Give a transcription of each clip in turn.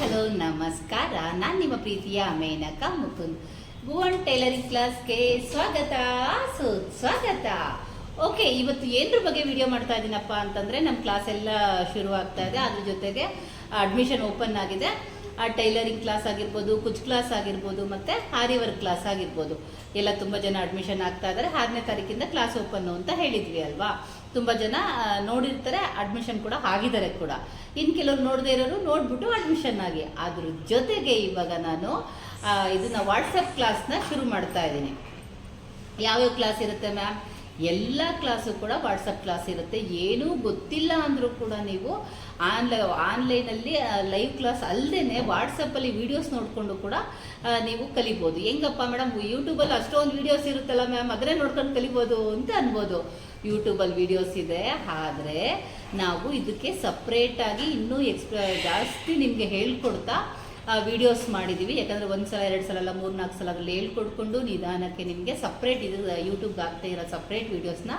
Hello, ನಮಸ್ಕಾರ. ನಾನು ನಿಮ್ಮ ಪ್ರೀತಿಯ ಮೇನಕ ಮುಕುಂದ್. ಭುವನ್ ಟೈಲರಿಂಗ್ ಕ್ಲಾಸ್ಗೆ ಸ್ವಾಗತ. ಸುಸ್ವಾಗತ ಓಕೆ ಇವತ್ತು ಏನರ ಬಗ್ಗೆ ವಿಡಿಯೋ ಮಾಡ್ತಾ ಇದ್ದೀನಪ್ಪ ಅಂತಂದರೆ ನಮ್ಮ ಕ್ಲಾಸ್ ಎಲ್ಲ ಶುರು ಆಗ್ತಾ ಇದೆ. ಅದ್ರ ಜೊತೆಗೆ ಅಡ್ಮಿಷನ್ ಓಪನ್ ಆಗಿದೆ. ಆ ಟೈಲರಿಂಗ್ ಕ್ಲಾಸ್ ಆಗಿರ್ಬೋದು, ಕುಚ್ ಕ್ಲಾಸ್ ಆಗಿರ್ಬೋದು, ಮತ್ತು ಹಾರಿ ವರ್ಕ್ ಕ್ಲಾಸ್ ಆಗಿರ್ಬೋದು. ಎಲ್ಲ ತುಂಬ ಜನ ಅಡ್ಮಿಷನ್ ಆಗ್ತಾ ಇದ್ದಾರೆ ಆರನೇ ತಾರೀಕಿಂದ ಕ್ಲಾಸ್ ಓಪನ್ ಅಂತ ಹೇಳಿದ್ವಿ ಅಲ್ವಾ? ತುಂಬ ಜನ ನೋಡಿರ್ತಾರೆ ಅಡ್ಮಿಷನ್ ಕೂಡ ಆಗಿದ್ದಾರೆ ಕೂಡ. ಇನ್ನು ಕೆಲವ್ರು ನೋಡದೇ ಇರೋರು ನೋಡ್ಬಿಟ್ಟು ಅಡ್ಮಿಷನ್ ಆಗಿ. ಅದ್ರ ಜೊತೆಗೆ ಇವಾಗ ನಾನು ಇದನ್ನ ವಾಟ್ಸಪ್ ಕ್ಲಾಸ್ನ ಶುರು ಮಾಡ್ತಾ ಇದ್ದೀನಿ. ಯಾವ್ಯಾವ ಕ್ಲಾಸ್ ಇರುತ್ತೆ ಮ್ಯಾಮ್ ಎಲ್ಲ ಕ್ಲಾಸು ಕೂಡ ವಾಟ್ಸಪ್ ಕ್ಲಾಸ್ ಇರುತ್ತೆ. ಏನೂ ಗೊತ್ತಿಲ್ಲ ಅಂದರೂ ಕೂಡ ನೀವು ಆನ್ಲೈ, ಆನ್ಲೈನಲ್ಲಿ ಲೈವ್ ಕ್ಲಾಸ್ ಅಲ್ಲದೇ ವಾಟ್ಸಪ್ಪಲ್ಲಿ ವೀಡಿಯೋಸ್ ನೋಡಿಕೊಂಡು ಕೂಡ ನೀವು ಕಲಿಬೋದು. ಹೆಂಗಪ್ಪ ಮೇಡಮ್ ಯೂಟ್ಯೂಬಲ್ಲಿ ಅಷ್ಟೊಂದು ವೀಡಿಯೋಸ್ ಇರುತ್ತಲ್ಲ ಮ್ಯಾಮ್ ಅದನ್ನೇ ನೋಡ್ಕೊಂಡು ಕಲಿಬೋದು ಅಂತ ಅನ್ಬೋದು. ಯೂಟ್ಯೂಬಲ್ಲಿ ವೀಡಿಯೋಸ್ ಇದೆ. ಆದರೆ ನಾವು ಇದಕ್ಕೆ ಸಪ್ರೇಟಾಗಿ ಇನ್ನೂ ಎಕ್ಸ್ಪ್ಲ ಜಾಸ್ತಿ ನಿಮಗೆ ಹೇಳ್ಕೊಡ್ತಾ ವಿಡಿಯೋಸ್ ಮಾಡಿದ್ದೀವಿ ಯಾಕಂದರೆ ಒಂದು ಸಲ, ಎರಡು ಸಲ ಅಲ್ಲ, ಮೂರು ನಾಲ್ಕು ಸಲ ಅದರಲ್ಲಿ ಹೇಳ್ಕೊಡ್ಕೊಂಡು ನಿಧಾನಕ್ಕೆ ನಿಮಗೆ ಸಪ್ರೇಟ್ ಇದು ಯೂಟ್ಯೂಬ್ಗೆ ಆಗ್ತಾ ಇರೋ ಸಪ್ರೇಟ್ ವೀಡಿಯೋಸ್ನ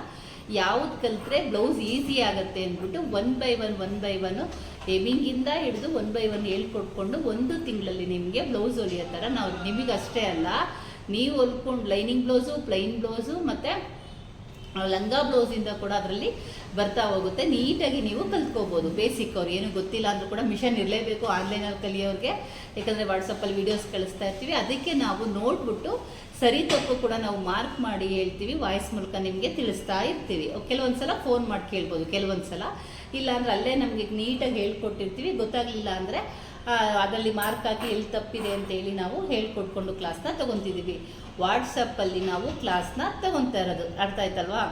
ಯಾವ್ದು ಕಲಿತ್ರೆ ಬ್ಲೌಸ್ ಈಸಿ ಆಗುತ್ತೆ ಅಂದ್ಬಿಟ್ಟು one by one one by one ಹೆಮಿಂಗಿಂದ ಹಿಡಿದು ಒನ್ ಬೈ ಒನ್ ಹೇಳ್ಕೊಟ್ಕೊಂಡು ಒಂದು ತಿಂಗಳಲ್ಲಿ ನಿಮಗೆ ಬ್ಲೌಸ್ ಹೊಲಿಯೋ ಥರ ನಾವು ನಿಮಗಷ್ಟೇ ಅಲ್ಲ. ನೀವು ಹೊಲ್ಕೊಂಡು ಲೈನಿಂಗ್ ಬ್ಲೌಸು ಪ್ಲೈನ್ ಬ್ಲೌಸು ಮತ್ತು ಲಂಗ ಬ್ಲೌಸಿಂದ ಕೂಡ ಅದರಲ್ಲಿ ಬರ್ತಾ ಹೋಗುತ್ತೆ. ನೀಟಾಗಿ ನೀವು ಕಲ್ತ್ಕೋಬೋದು. ಬೇಸಿಕ್ ಅವ್ರು. ಏನು ಗೊತ್ತಿಲ್ಲ ಅಂದರೂ ಕೂಡ ಮಿಷನ್ ಇರಲೇಬೇಕು. ಆನ್ಲೈನಲ್ಲಿ ಕಲಿಯೋರಿಗೆ. ಯಾಕಂದರೆ ವಾಟ್ಸಪ್ಪಲ್ಲಿ ವೀಡಿಯೋಸ್ ಕಳಿಸ್ತಾ ಇರ್ತೀವಿ. ಅದಕ್ಕೆ ನಾವು ನೋಡ್ಬಿಟ್ಟು ಸರಿ ತಪ್ಪು ಕೂಡ ನಾವು ಮಾರ್ಕ್ ಮಾಡಿ ಹೇಳ್ತೀವಿ. ವಾಯ್ಸ್ ಮೂಲಕ ನಿಮಗೆ ತಿಳಿಸ್ತಾ ಇರ್ತೀವಿ. ಕೆಲವೊಂದು ಸಲ ಫೋನ್ ಮಾಡಿ ಕೇಳ್ಬೋದು. ಕೆಲವೊಂದು ಸಲ ಇಲ್ಲಾಂದ್ರೆ ಅಲ್ಲೇ ನಮಗೆ ನೀಟಾಗಿ ಹೇಳ್ಕೊಟ್ಟಿರ್ತೀವಿ. ಗೊತ್ತಾಗಲಿಲ್ಲ ಅಂದರೆ ಅದರಲ್ಲಿ ಮಾರ್ಕ್ ಹಾಕಿ ಎಲ್ಲಿ ತಪ್ಪಿದೆ ಅಂತೇಳಿ ನಾವು ಹೇಳ್ಕೊಟ್ಕೊಂಡು ಕ್ಲಾಸ್ನ ತೊಗೊತಿದ್ದೀವಿ. ವಾಟ್ಸಪ್ಪಲ್ಲಿ ನಾವು ಕ್ಲಾಸ್ನ ತೊಗೊತಾ ಇರೋದು. ಅರ್ಥ ಆಯ್ತಲ್ವಾ?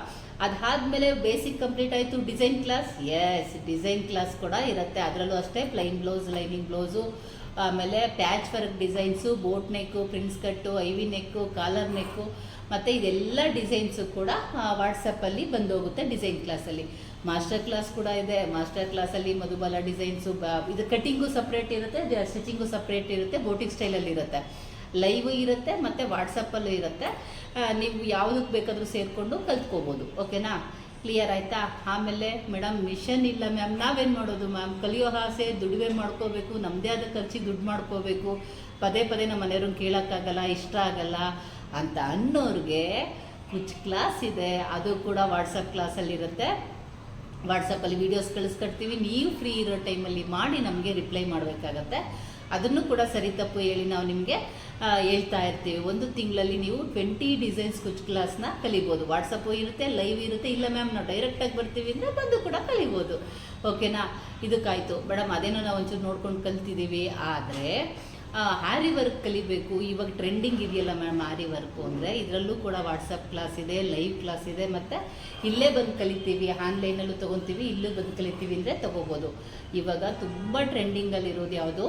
ಅದಾದಮೇಲೆ ಬೇಸಿಕ್ ಕಂಪ್ಲೀಟ್ ಆಯಿತು design class S design class ಕೂಡ ಇರುತ್ತೆ. ಅದರಲ್ಲೂ ಅಷ್ಟೇ ಪ್ಲೈನ್ ಬ್ಲೌಸ್ ಲೈನಿಂಗ್ ಬ್ಲೌಸು ಆಮೇಲೆ patch work designs boat neck prince cut ಐವಿ ನೆಕ್ಕು ಕಾಲರ್ ನೆಕ್ಕು ಮತ್ತು ಇದೆಲ್ಲ ಡಿಸೈನ್ಸು ಕೂಡ ವಾಟ್ಸಪ್ಪಲ್ಲಿ ಬಂದೋಗುತ್ತೆ ಡಿಸೈನ್ ಕ್ಲಾಸಲ್ಲಿ ಮಾಸ್ಟರ್ ಕ್ಲಾಸ್ ಕೂಡ ಇದೆ. ಮಾಸ್ಟರ್ ಕ್ಲಾಸಲ್ಲಿ ಮಧುಬಾಲ ಡಿಸೈನ್ಸು ಬ, ಇದು ಕಟ್ಟಿಂಗು ಸಪ್ರೇಟ್ ಇರುತ್ತೆ ಸ್ಟಿಚಿಂಗು ಸಪ್ರೇಟ್ ಇರುತ್ತೆ ಬೋಟಿಂಗ್ ಸ್ಟೈಲಲ್ಲಿ ಇರುತ್ತೆ. ಲೈವ್ ಇರುತ್ತೆ ಮತ್ತು ವಾಟ್ಸಪ್ಪಲ್ಲೂ ಇರುತ್ತೆ. ನೀವು ಯಾವುದಕ್ಕೆ ಬೇಕಾದರೂ ಸೇರಿಕೊಂಡು ಕಲ್ತ್ಕೋಬೋದು. ಓಕೆನಾ ಕ್ಲಿಯರ್ ಆಯಿತಾ? ಆಮೇಲೆ ಮೇಡಮ್ ಮಿಷನ್ ಇಲ್ಲ ಮ್ಯಾಮ್ ನಾವೇನು ಮಾಡೋದು ಮ್ಯಾಮ್ ಕಲಿಯೋ ಆಸೆ ದುಡಿವೆ ಮಾಡ್ಕೋಬೇಕು ನಮ್ಮದೇ ಆದ ಖರ್ಚಿಗೆ ದುಡ್ಡು ಮಾಡ್ಕೋಬೇಕು. ಪದೇ ಪದೇ ನಮ್ಮ ಮನೆಯವ್ರನ್ನ ಕೇಳೋಕ್ಕಾಗಲ್ಲ, ಇಷ್ಟ ಆಗಲ್ಲ. ಅಂತ ಅನ್ನೋರಿಗೆ ಕುಚ್ ಕ್ಲಾಸ್ ಇದೆ. ಅದು ಕೂಡ ವಾಟ್ಸಪ್ ಕ್ಲಾಸಲ್ಲಿರುತ್ತೆ ವಾಟ್ಸಪ್ಪಲ್ಲಿ ವೀಡಿಯೋಸ್ ಕಳಿಸ್ಕೊಡ್ತೀವಿ. ನೀವು ಫ್ರೀ ಇರೋ ಟೈಮಲ್ಲಿ ಮಾಡಿ ನಮಗೆ ರಿಪ್ಲೈ ಮಾಡಬೇಕಾಗತ್ತೆ. ಅದನ್ನು ಕೂಡ ಸರಿ ತಪ್ಪು ಹೇಳಿ ನಾವು ನಿಮಗೆ ಹೇಳ್ತಾ ಇರ್ತೀವಿ. ಒಂದು ತಿಂಗಳಲ್ಲಿ ನೀವು ಟ್ವೆಂಟಿ ಡಿಸೈನ್ಸ್ ಕುಚ್ ಕ್ಲಾಸ್ನ ಕಲಿಬೋದು. ವಾಟ್ಸಪ್ಪು ಇರುತ್ತೆ ಲೈವ್ ಇರುತ್ತೆ. ಇಲ್ಲ ಮ್ಯಾಮ್ ನಾವು ಡೈರೆಕ್ಟಾಗಿ ಬರ್ತೀವಿ ಅಂದರೆ ಬಂದು ಕೂಡ ಕಲಿಬೋದು. ಓಕೆನಾ ಇದಕ್ಕಾಯಿತು. ಮೇಡಮ್ ಅದೇನೋ ನಾವು ಒಂಚೂರು ನೋಡ್ಕೊಂಡು ಕಲ್ತಿದ್ದೀವಿ. ಆದರೆ ಆರಿ ವರ್ಕ್ ಕಲಿಬೇಕು. ಇವಾಗ ಟ್ರೆಂಡಿಂಗ್ ಇದೆಯಲ್ಲ ಮ್ಯಾಮ್ ಆರಿ ವರ್ಕು ಅಂದರೆ ಇದರಲ್ಲೂ ಕೂಡ ವಾಟ್ಸಪ್ ಕ್ಲಾಸ್ ಇದೆ ಲೈವ್ ಕ್ಲಾಸ್ ಇದೆ, ಮತ್ತು ಇಲ್ಲೇ ಬಂದು ಕಲಿತೀವಿ. ಆನ್ಲೈನಲ್ಲೂ ತೊಗೊತೀವಿ, ಇಲ್ಲೂ ಬಂದು ಕಲಿತೀವಿ ಅಂದರೆ ತೊಗೋಬೋದು. ಇವಾಗ ತುಂಬ ಟ್ರೆಂಡಿಂಗಲ್ಲಿರೋದು ಯಾವುದು?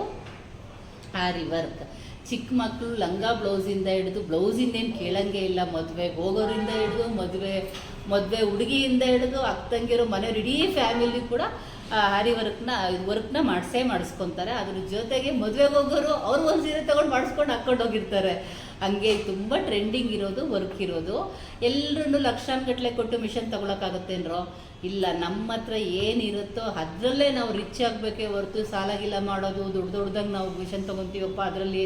ಆರಿ ವರ್ಕ್. ಚಿಕ್ಕ ಮಕ್ಕಳು ಲಂಗ ಬ್ಲೌಸಿಂದ ಹಿಡಿದು ಬ್ಲೌಸಿಂದೇನು ಕೇಳಂಗೆ ಇಲ್ಲ. ಮದುವೆಗೆ ಹೋಗೋರಿಂದ ಹಿಡಿದು, ಮದುವೆ ಮದುವೆ ಹುಡುಗಿಯಿಂದ ಹಿಡಿದು, ಅಕ್ಕಂಗಿರೋ ಮನೆಯವ್ರು ಇಡೀ ಫ್ಯಾಮಿಲಿ ಕೂಡ ಆರಿ ವರ್ಕ್ನ ವರ್ಕ್ನ ಮಾಡಿಸೇ ಮಾಡಿಸ್ಕೊತಾರೆ. ಅದ್ರ ಜೊತೆಗೆ ಮದುವೆಗೆ ಹೋಗೋರು ಅವ್ರು ಒಂದು ಸೀರೆ ತೊಗೊಂಡು ಮಾಡಿಸ್ಕೊಂಡು ಹಾಕ್ಕೊಂಡು ಹೋಗಿರ್ತಾರೆ. ಹಂಗೆ ತುಂಬ ಟ್ರೆಂಡಿಂಗ್ ಇರೋದು ವರ್ಕ್ ಇರೋದು. ಎಲ್ಲರೂ ಲಕ್ಷಾನುಗಟ್ಟಲೆ ಕೊಟ್ಟು ಮಿಷನ್ ತೊಗೊಳಕ್ಕಾಗತ್ತೇನ್ರೋ ಇಲ್ಲ, ನಮ್ಮ ಹತ್ರ ಏನಿರುತ್ತೋ ಅದರಲ್ಲೇ ನಾವು ರಿಚ್ ಆಗಬೇಕೇ ಹೊರತು ಸಾಲಾಗಿಲ್ಲ ಮಾಡೋದು, ದೊಡ್ಡ ದೊಡ್ಡದಾಗಿ ನಾವು ಮಿಷನ್ ತೊಗೊತೀವಪ್ಪ, ಅದರಲ್ಲಿ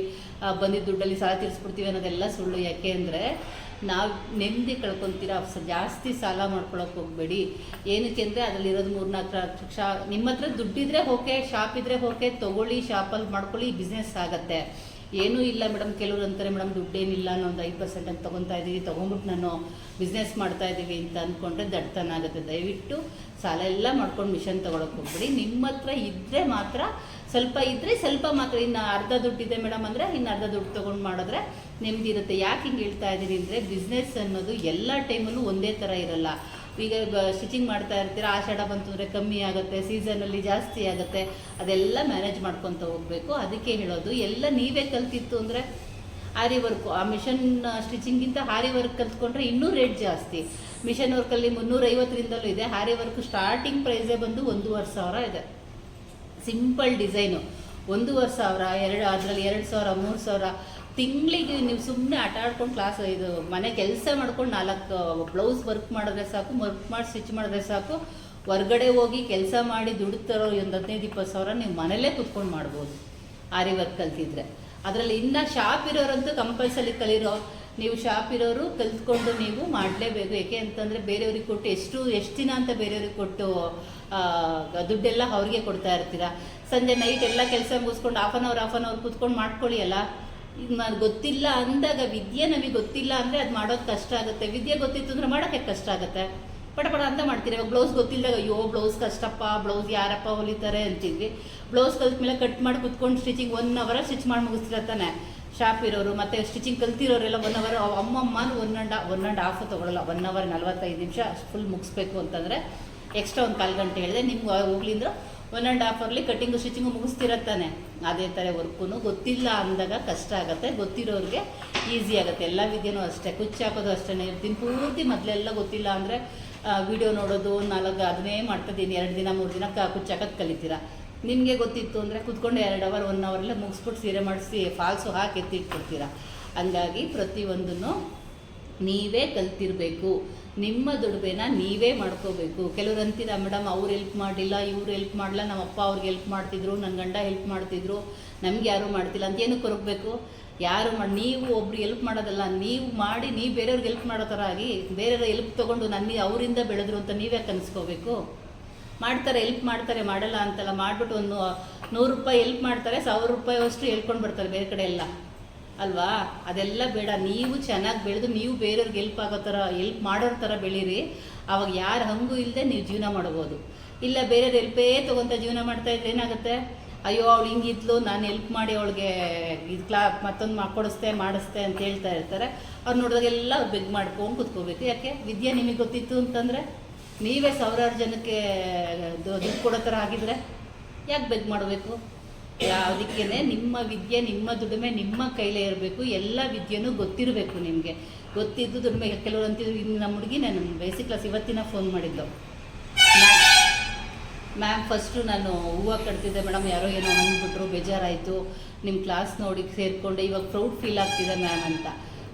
ಬಂದಿದ್ದ ದುಡ್ಡಲ್ಲಿ ಸಾಲ ತೀರಿಸ್ಬಿಡ್ತೀವಿ ಅನ್ನೋದೆಲ್ಲ ಸುಳ್ಳು. ಯಾಕೆ ಅಂದರೆ ನಾವು ನೆಮ್ಮದಿ ಕಳ್ಕೊತೀರ ಜಾಸ್ತಿ ಸಾಲ ಮಾಡ್ಕೊಳಕ್ಕೆ ಹೋಗಬೇಡಿ. ಏನಕ್ಕೆ ಅಂದರೆ ಅದರಲ್ಲಿರೋದು ಮೂರ್ನಾಲ್ಕು ಲಕ್ಷ ನಿಮ್ಮ ಹತ್ರ ದುಡ್ಡಿದ್ರೆ ಓಕೆ, ಶಾಪ್ ಇದ್ರೆ ಓಕೆ, ತೊಗೊಳ್ಳಿ, ಶಾಪಲ್ಲಿ ಮಾಡ್ಕೊಳ್ಳಿ ಬಿಸ್ನೆಸ್ ಆಗುತ್ತೆ. ಏನೂ ಇಲ್ಲ ಮೇಡಮ್. ಕೆಲವರು ಅಂತಾರೆ, ಮೇಡಮ್, ದುಡ್ಡೇನಿಲ್ಲ ನಾನು ಒಂದು ಐದು ಪರ್ಸೆಂಟ್ ಅಂತ ತೊಗೊತಾ ಇದ್ದೀವಿ ತೊಗೊಂಬಿಟ್ಟು ನಾನು ಬಿಸ್ನೆಸ್ ಮಾಡ್ತಾ ಇದ್ದೀವಿ ಅಂತ ಅಂದ್ಕೊಂಡ್ರೆ ದಡ್ತನ ಆಗುತ್ತೆ. ದಯವಿಟ್ಟು ಸಾಲ ಎಲ್ಲ ಮಾಡ್ಕೊಂಡು ಮಿಷನ್ ತೊಗೊಳಕ್ಕೆ ಹೋಗ್ಬೇಡಿ. ನಿಮ್ಮ ಹತ್ರ ಇದ್ದರೆ ಮಾತ್ರ ಸ್ವಲ್ಪ ಇದ್ದರೆ ಸ್ವಲ್ಪ ಮಾತ್ರ. ಇನ್ನು ಅರ್ಧ ದುಡ್ಡಿದೆ ಮೇಡಮ್ ಅಂದರೆ ಇನ್ನು ಅರ್ಧ ದುಡ್ಡು ತೊಗೊಂಡು ಮಾಡಿದ್ರೆ ನೆಮ್ಮದಿ ಇರುತ್ತೆ. ಯಾಕೆ ಹಿಂಗೆ ಹೇಳ್ತಾ ಇದ್ದೀನಿ ಅಂದರೆ ಬಿಸ್ನೆಸ್ ಅನ್ನೋದು ಎಲ್ಲ ಟೈಮಲ್ಲೂ ಒಂದೇ ಥರ ಇರಲ್ಲ. ಈಗ ಸ್ಟಿಚಿಂಗ್ ಮಾಡ್ತಾ ಇರ್ತೀರ ಆಷಾಢ ಬಂತು ಅಂದರೆ ಕಮ್ಮಿ ಆಗುತ್ತೆ ಸೀಸನಲ್ಲಿ ಜಾಸ್ತಿ ಆಗುತ್ತೆ, ಅದೆಲ್ಲ ಮ್ಯಾನೇಜ್ ಮಾಡ್ಕೊತ ಹೋಗಬೇಕು. ಅದಕ್ಕೆ ಹೇಳೋದು, ಎಲ್ಲ ನೀವೇ ಕಲ್ತಿತ್ತು ಅಂದರೆ ಹಾರಿ ವರ್ಕು ಆ ಮಿಷನ್ ಸ್ಟಿಚಿಂಗಿಂತ ಹಾರಿ ವರ್ಕ್ ಕಲ್ತ್ಕೊಂಡ್ರೆ ಇನ್ನೂ ರೇಟ್ ಜಾಸ್ತಿ. ಮಿಷನ್ ವರ್ಕಲ್ಲಿ ಮುನ್ನೂರೈವತ್ತರಿಂದಲೂ ಇದೆ, ಹಾರಿ ವರ್ಕ್ ಸ್ಟಾರ್ಟಿಂಗ್ ಪ್ರೈಸೇ ಬಂದು ಒಂದೂವರೆ ಸಾವಿರ ಇದೆ. ಸಿಂಪಲ್ ಡಿಸೈನು ಒಂದೂವರೆ ಸಾವಿರ, ಎರಡು, ಅದರಲ್ಲಿ ಎರಡು ಸಾವಿರ, ಮೂರು ಸಾವಿರ ತಿಂಗಳಿಗೆ ನೀವು ಸುಮ್ಮನೆ ಆಟ ಆಡ್ಕೊಂಡು ಕ್ಲಾಸ್ ಇದು ಮನೆ ಕೆಲಸ ಮಾಡ್ಕೊಂಡು ನಾಲ್ಕು ಬ್ಲೌಸ್ ವರ್ಕ್ ಮಾಡಿದ್ರೆ ಸಾಕು ವರ್ಕ್ ಮಾಡಿ ಸ್ಟಿಚ್ ಮಾಡಿದ್ರೆ ಸಾಕು, ಹೊರ್ಗಡೆ ಹೋಗಿ ಕೆಲಸ ಮಾಡಿ ದುಡ್ಡು ತರೋ ಒಂದು ಹದಿನೈದು, ಇಪ್ಪತ್ತು ಸಾವಿರ ನೀವು ಮನೇಲೇ ಕುತ್ಕೊಂಡು ಮಾಡ್ಬೋದು, ಆರಿ ವರ್ಕ್ ಕಲ್ತಿದ್ರೆ ಅದರಲ್ಲಿ ಇನ್ನು ಶಾಪ್ ಇರೋರಂತೂ ಕಂಪಲ್ಸರಿ ಕಲಿರೋ, ನೀವು ಶಾಪ್ ಇರೋರು ಕಲ್ತ್ಕೊಂಡು ನೀವು ಮಾಡಲೇಬೇಕು. ಯಾಕೆ ಅಂತಂದರೆ ಬೇರೆಯವ್ರಿಗೆ ಕೊಟ್ಟು ಎಷ್ಟು ಎಷ್ಟು ದಿನ ಅಂತ ಬೇರೆಯವ್ರಿಗೆ ಕೊಟ್ಟು ದುಡ್ಡೆಲ್ಲ ಅವ್ರಿಗೆ ಕೊಡ್ತಾ ಇರ್ತೀರ? ಸಂಜೆ ನೈಟ್ ಎಲ್ಲ ಕೆಲಸ ಮುಗಿಸ್ಕೊಂಡು half an hour half an hour ಕೂತ್ಕೊಂಡು ಮಾಡ್ಕೊಳ್ಳಿ ಅಲ್ಲ. ಈಗ ನಾನು ಗೊತ್ತಿಲ್ಲ ಅಂದಾಗ ವಿದ್ಯೆ ನಮಗೆ ಗೊತ್ತಿಲ್ಲ ಅಂದರೆ ಅದು ಮಾಡೋದು ಕಷ್ಟ ಆಗುತ್ತೆ. ವಿದ್ಯೆ ಗೊತ್ತಿತ್ತು ಅಂದರೆ ಮಾಡೋಕ್ಕೆ ಕಷ್ಟ ಆಗುತ್ತೆ. ಪಟ ಪಟ ಅಂತ ಮಾಡ್ತೀರಿ. ಇವಾಗ ಬ್ಲೌಸ್ ಗೊತ್ತಿಲ್ಲದಾಗ ಅಯ್ಯೋ ಬ್ಲೌಸ್ ಕಷ್ಟಪ್ಪ ಬ್ಲೌಸ್ ಯಾರಪ್ಪ ಹೊಲಿತಾರೆ? ಅಂತಿದ್ವಿ. ಬ್ಲೌಸ್ ಕಲ್ತ್ಮೇಲೆ ಕಟ್ ಮಾಡಿ ಕುತ್ಕೊಂಡು ಸ್ಟಿಚಿಂಗ್ ಒನ್ ಅವರ ಸ್ಟಿಚ್ ಮಾಡಿ ಮುಗಿಸ್ತಿರ ತಾನೆ. ಶಾಪ್ ಇರೋರು, ಮತ್ತು ಸ್ಟಿಚಿಂಗ್ ಕಲ್ತಿರೋರೆಲ್ಲ one hour ಅಮ್ಮಮ್ಮನ one and one and half ತೊಗೊಳ್ಳಲ್ಲ one hour ನಲ್ವತ್ತೈದು ನಿಮಿಷ ಫುಲ್ ಮುಗಿಸ್ಬೇಕು ಅಂತಂದರೆ ಎಕ್ಸ್ಟ್ರಾ ಒಂದು ಕಾಲು ಗಂಟೆ ಹೇಳಿದೆ. ನಿಮ್ಗೆ ಹೋಗ್ಲಿಂದ್ರೆ ಒನ್ ಆ್ಯಂಡ್ ಹಾಫ್ ಅವರ್ಲಿ ಕಟ್ಟಿಂಗು ಸ್ಟಿಚಿಂಗು ಮುಗಿಸ್ತಿರತ್ತಾನೆ ಅದೇ ಥರ ವರ್ಕು ಗೊತ್ತಿಲ್ಲ ಅಂದಾಗ ಕಷ್ಟ ಆಗುತ್ತೆ. ಗೊತ್ತಿರೋರಿಗೆ ಈಸಿ ಆಗುತ್ತೆ. ಎಲ್ಲ ವಿದ್ಯೆನೂ ಅಷ್ಟೇ. ಕುಚ್ಚು ಹಾಕೋದು ಅಷ್ಟೇ ಇರ್ತೀನಿ ಪೂರ್ತಿ ಮೊದಲೆಲ್ಲ ಗೊತ್ತಿಲ್ಲ ಅಂದರೆ ವಿಡಿಯೋ ನೋಡೋದು, ನಾಲ್ಕು ಅದನ್ನೇ ಮಾಡ್ತಿದ್ದೀನಿ. ಎರಡು ದಿನ, ಮೂರು ದಿನ ಕುಚ್ಚು ಹಾಕೋದು ಕಲಿತೀರಾ? ನಿಮಗೆ ಗೊತ್ತಿತ್ತು ಅಂದರೆ ಕುತ್ಕೊಂಡು ಎರಡು ಅವರ್ ಒನ್ ಅವರಲ್ಲೇ ಮುಗಿಸ್ಬಿಟ್ಟು ಸೀರೆ ಮಾಡಿಸಿ ಫಾಲ್ಸು ಹಾಕಿ ಎತ್ತಿಟ್ಕೊಡ್ತೀರಾ ಹಂಗಾಗಿ ಪ್ರತಿಯೊಂದನ್ನು ನೀವೇ ಕಲ್ತಿರಬೇಕು. ನಿಮ್ಮ ದುಡಿಮೆನ ನೀವೇ ಮಾಡ್ಕೋಬೇಕು. ಕೆಲವ್ರು ಅಂತೀರ ಮೇಡಮ್ ಅವ್ರು ಹೆಲ್ಪ್ ಮಾಡಿಲ್ಲ ಇವ್ರು ಹೆಲ್ಪ್ ಮಾಡಲ್ಲ ನಮ್ಮ ಅಪ್ಪ ಅವ್ರಿಗೆ ಹೆಲ್ಪ್ ಮಾಡ್ತಿದ್ರು ನನ್ನ ಗಂಡ ಹೆಲ್ಪ್ ಮಾಡ್ತಿದ್ರು, ನಮ್ಗೆ ಯಾರೂ ಮಾಡ್ತಿಲ್ಲ. ಅಂತ ಏನಕ್ಕೆ ಕೊರಗಬೇಕು? ಯಾರು ಮಾಡಿ ನೀವು ಒಬ್ರು ಹೆಲ್ಪ್ ಮಾಡೋದಲ್ಲ, ನೀವು ಮಾಡಿ, ನೀವು ಬೇರೆಯವ್ರಿಗೆ ಹೆಲ್ಪ್ ಮಾಡೋ ಥರ ಆಗಿ, ಬೇರೆಯವ್ರ ಹೆಲ್ಪ್ ತೊಗೊಂಡು ನನ್ನ ಅವರಿಂದ ಬೆಳೆದ್ರು ಅಂತ ನೀವೇ ಕನ್ಸ್ಕೋಬೇಕು ಮಾಡ್ತಾರೆ ಹೆಲ್ಪ್ ಮಾಡ್ತಾರೆ, ಮಾಡಲ್ಲ ಅಂತಲ್ಲ ಮಾಡಿಬಿಟ್ಟು ಒಂದು ನೂರು ರೂಪಾಯಿ ಹೆಲ್ಪ್ ಮಾಡ್ತಾರೆ, ಸಾವಿರ ರೂಪಾಯಿ ಅಷ್ಟು ಹೇಳ್ಕೊಂಡು ಬರ್ತಾರೆ ಬೇರೆ ಕಡೆ ಎಲ್ಲ. ಅಲ್ವಾ? ಅದೆಲ್ಲ ಬೇಡ. ನೀವು ಚೆನ್ನಾಗಿ ಬೆಳೆದು ನೀವು ಬೇರೆಯವ್ರಿಗೆ ಹೆಲ್ಪ್ ಆಗೋ ಥರ ಹೆಲ್ಪ್ ಮಾಡೋರ ಥರ ಬೆಳೀರಿ. ಅವಾಗ ಯಾರು ಹಂಗೂ ಇಲ್ಲದೆ ನೀವು ಜೀವನ ಮಾಡ್ಬೋದು. ಇಲ್ಲ ಬೇರೆಯವ್ರ ಹೆಲ್ಪೇ ತೊಗೊಂತ ಜೀವನ ಮಾಡ್ತಾ ಇದ್ರೆ ಏನಾಗುತ್ತೆ? ಅಯ್ಯೋ, ಅವಳು ಹಿಂಗಿದ್ಲು, ನಾನು ಹೆಲ್ಪ್ ಮಾಡಿ ಅವಳಿಗೆ ಇದು ಕ್ಲಾ, ಮತ್ತೊಂದು ಮಾಡಿಕೊಡಿಸ್ತೆ ಮಾಡಿಸ್ತೆ ಅಂತ ಹೇಳ್ತಾ ಇರ್ತಾರೆ. ಅವ್ರು ನೋಡಿದಾಗೆಲ್ಲ ಬೆಗ್ ಮಾಡ್ಕೊಂಡು ಕುತ್ಕೋಬೇಕು. ಯಾಕೆ? ವಿದ್ಯೆ ನಿಮಗೆ ಗೊತ್ತಿತ್ತು ಅಂತಂದರೆ ನೀವೇ ಸಾವಿರಾರು ಜನಕ್ಕೆ ದುಡ್ಡು ಕೊಡೋ ಥರ ಆಗಿದ್ರೆ ಯಾಕೆ ಬೆಗ್ ಮಾಡಬೇಕು? ಯಾವುದಕ್ಕೇನೆ ನಿಮ್ಮ ವಿದ್ಯೆ, ನಿಮ್ಮ ದುಡಿಮೆ, ನಿಮ್ಮ ಕೈಲೇ ಇರಬೇಕು. ಎಲ್ಲ ವಿದ್ಯೆನೂ ಗೊತ್ತಿರಬೇಕು ನಿಮಗೆ. ಗೊತ್ತಿದ್ದು ದುಡಿಮೆ ಕೆಲವರು ಅಂತಿದ್ರು ಇನ್ನು ನಮ್ಮ ಹುಡುಗಿ ನಾನು ಬೇಸಿಕ್ ಕ್ಲಾಸ್ ಇವತ್ತಿನ ಫೋನ್ ಮಾಡಿದ್ಲು ಮ್ಯಾಮ್ ಫಸ್ಟು ನಾನು ಹೂವು ಕಟ್ತಿದ್ದೆ ಮೇಡಮ್, ಯಾರೋ ಏನೋ ಅಂದ್ಬಿಟ್ರು, ಬೇಜಾರಾಯಿತು. ನಿಮ್ಮ ಕ್ಲಾಸ್ ನೋಡಿ ಸೇರಿಕೊಂಡೆ, ಇವಾಗ ಪ್ರೌಡ್ ಫೀಲ್ ಆಗ್ತಿದೆ ಮ್ಯಾಮ್ ಅಂತ.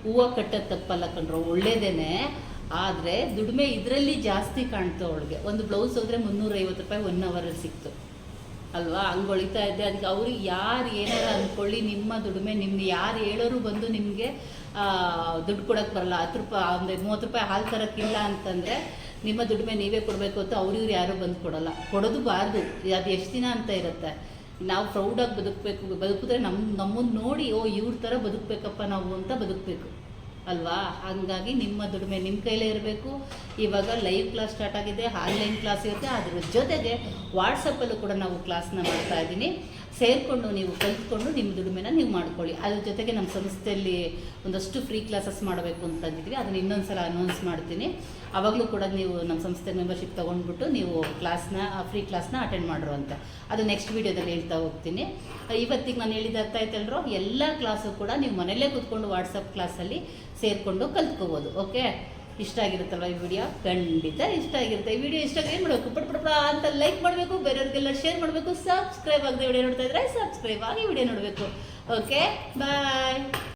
ಹೂವು ಕಟ್ಟೋದು ತಪ್ಪಲ್ಲ ಕಂಡ್ರು ಒಳ್ಳೇದೇನೆ. ಆದರೆ ದುಡಿಮೆ ಇದರಲ್ಲಿ ಜಾಸ್ತಿ ಕಾಣ್ತು ಅವಳಿಗೆ. ಒಂದು ಬ್ಲೌಸ್ ಹೋದರೆ ಮುನ್ನೂರೈವತ್ತು ರೂಪಾಯಿ ಒನ್ ಅವರಲ್ಲಿ ಸಿಕ್ತು. ಅಲ್ವಾ? ಹಂಗೆ ಹೊಳಿತಾ ಇದ್ದೆ. ಅದಕ್ಕೆ ಅವ್ರಿಗೆ ಯಾರು ಏನಾರು ಅಂದ್ಕೊಳ್ಳಿ ನಿಮ್ಮ ದುಡಿಮೆ, ನಿಮ್ಗೆ ಯಾರು ಹೇಳೋರು ಬಂದು ನಿಮಗೆ ದುಡ್ಡು ಕೊಡೋಕ್ಕೆ ಬರಲ್ಲ. ಹತ್ತು ರೂಪಾಯಿ ಒಂದು ಮೂವತ್ತು ರೂಪಾಯಿ ಹಾಲು ತರೋಕ್ಕಿಲ್ಲ ಅಂತಂದರೆ ನಿಮ್ಮ ದುಡಿಮೆ ನೀವೇ ಕೊಡಬೇಕು ಅಂತ ಅವ್ರಿವ್ರು ಯಾರೂ ಬಂದು ಕೊಡಲ್ಲ. ಕೊಡೋದು ಬಾರ್ದು. ಅದು ಎಷ್ಟು ದಿನ ಅಂತ ಇರುತ್ತೆ. ನಾವು ಪ್ರೌಡಾಗಿ ಬದುಕಬೇಕು, ಬದುಕಿದ್ರೆ ನಮ್ಮ ನಮ್ಮನ್ನು ನೋಡಿ, ಓ, ಇವ್ರ ಥರ ಬದುಕಬೇಕಪ್ಪ ನಾವು ಅಂತ ಬದುಕಬೇಕು. ಅಲ್ವಾ? ಹಾಗಾಗಿ ನಿಮ್ಮ ದುಡಿಮೆ ನಿಮ್ಮ ಕೈಲೇ ಇರಬೇಕು. ಇವಾಗ ಲೈವ್ ಕ್ಲಾಸ್ ಸ್ಟಾರ್ಟ್ ಆಗಿದೆ ಆನ್ಲೈನ್ ಕ್ಲಾಸ್ ಇರುತ್ತೆ. ಅದ್ರ ಜೊತೆಗೆ ವಾಟ್ಸಪ್ಪಲ್ಲೂ ಕೂಡ ನಾವು ಕ್ಲಾಸ್ನ ಮಾಡ್ತಾ ಇದ್ದೀನಿ. ಸೇರಿಕೊಂಡು ನೀವು ಕಲ್ತ್ಕೊಂಡು ನಿಮ್ಮ ದುಡಿಮೆನ ನೀವು ಮಾಡ್ಕೊಳ್ಳಿ. ಅದ್ರ ಜೊತೆಗೆ ನಮ್ಮ ಸಂಸ್ಥೆಯಲ್ಲಿ ಒಂದಷ್ಟು ಫ್ರೀ ಕ್ಲಾಸಸ್ ಮಾಡಬೇಕು ಅಂತಂದಿದ್ವಿ ಅದನ್ನು ಇನ್ನೊಂದು ಸಲ ಅನೌನ್ಸ್ ಮಾಡ್ತೀನಿ. ಆವಾಗಲೂ ಕೂಡ ನೀವು ನಮ್ಮ ಸಂಸ್ಥೆ ಮೆಂಬರ್ಶಿಪ್ ತೊಗೊಂಡ್ಬಿಟ್ಟು ನೀವು ಕ್ಲಾಸ್ನ ಫ್ರೀ ಕ್ಲಾಸ್ನ ಅಟೆಂಡ್ ಮಾಡಿರೋ ಅಂತ ಅದು ನೆಕ್ಸ್ಟ್ ವೀಡಿಯೋದಲ್ಲಿ ಹೇಳ್ತಾ ಹೋಗ್ತೀನಿ. ಇವತ್ತಿಗೆ ನಾನು ಹೇಳಿದ ಅರ್ಥ ಆಯ್ತಲ್ರೋ ಎಲ್ಲ ಕ್ಲಾಸು ಕೂಡ ನೀವು ಮನೆಯಲ್ಲೇ ಕೂತ್ಕೊಂಡು ವಾಟ್ಸಪ್ ಕ್ಲಾಸಲ್ಲಿ ಸೇರಿಕೊಂಡು ಕಲ್ತ್ಕೋಬೋದು ಓಕೆ ಇಷ್ಟ ಆಗಿರುತ್ತಲ್ವ ಈ ವಿಡಿಯೋ ಖಂಡಿತ ಇಷ್ಟ ಆಗಿರುತ್ತೆ. ಈ ವಿಡಿಯೋ ಇಷ್ಟ ಆಗಿ ಏನು ಮಾಡಬೇಕು? ಪಟ್ ಪಟ್ ಅಂತ ಲೈಕ್ ಮಾಡಬೇಕು, ಬೇರೆಯವ್ರಿಗೆಲ್ಲ ಶೇರ್ ಮಾಡಬೇಕು ಸಬ್ಸ್ಕ್ರೈಬ್ ಆಗದೆ ವಿಡಿಯೋ ನೋಡ್ತಾ ಇದ್ರೆ ಸಬ್ಸ್ಕ್ರೈಬ್ ಆಗಿ ವಿಡಿಯೋ ನೋಡಬೇಕು ಓಕೆ ಬಾಯ್